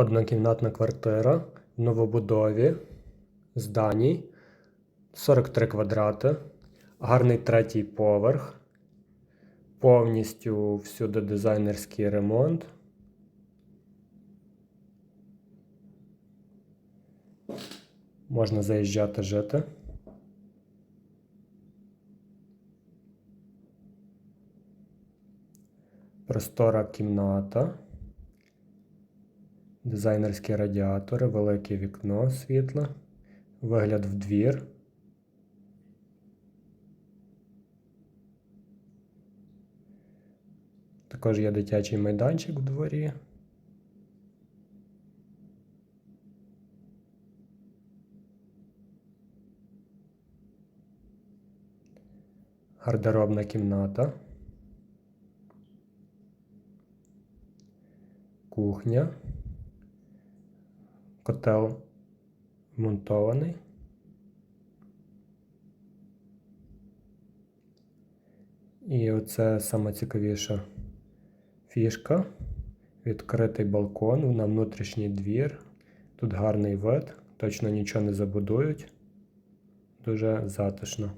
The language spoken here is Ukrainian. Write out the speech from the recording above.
Однокімнатна квартира в новобудові зданій 43 квадрати, гарний третій поверх, повністю всюди дизайнерський ремонт. Можна заїжджати жити. Простора кімната. Дизайнерські радіатори, велике вікно світле, вигляд в двір. Також є дитячий майданчик в дворі. Гардеробна кімната. Кухня. Котел вмонтований. І оце саме цікавіша фішка. Відкритий балкон на внутрішній двір. Тут гарний вид, точно нічого не забудують. Дуже затишно.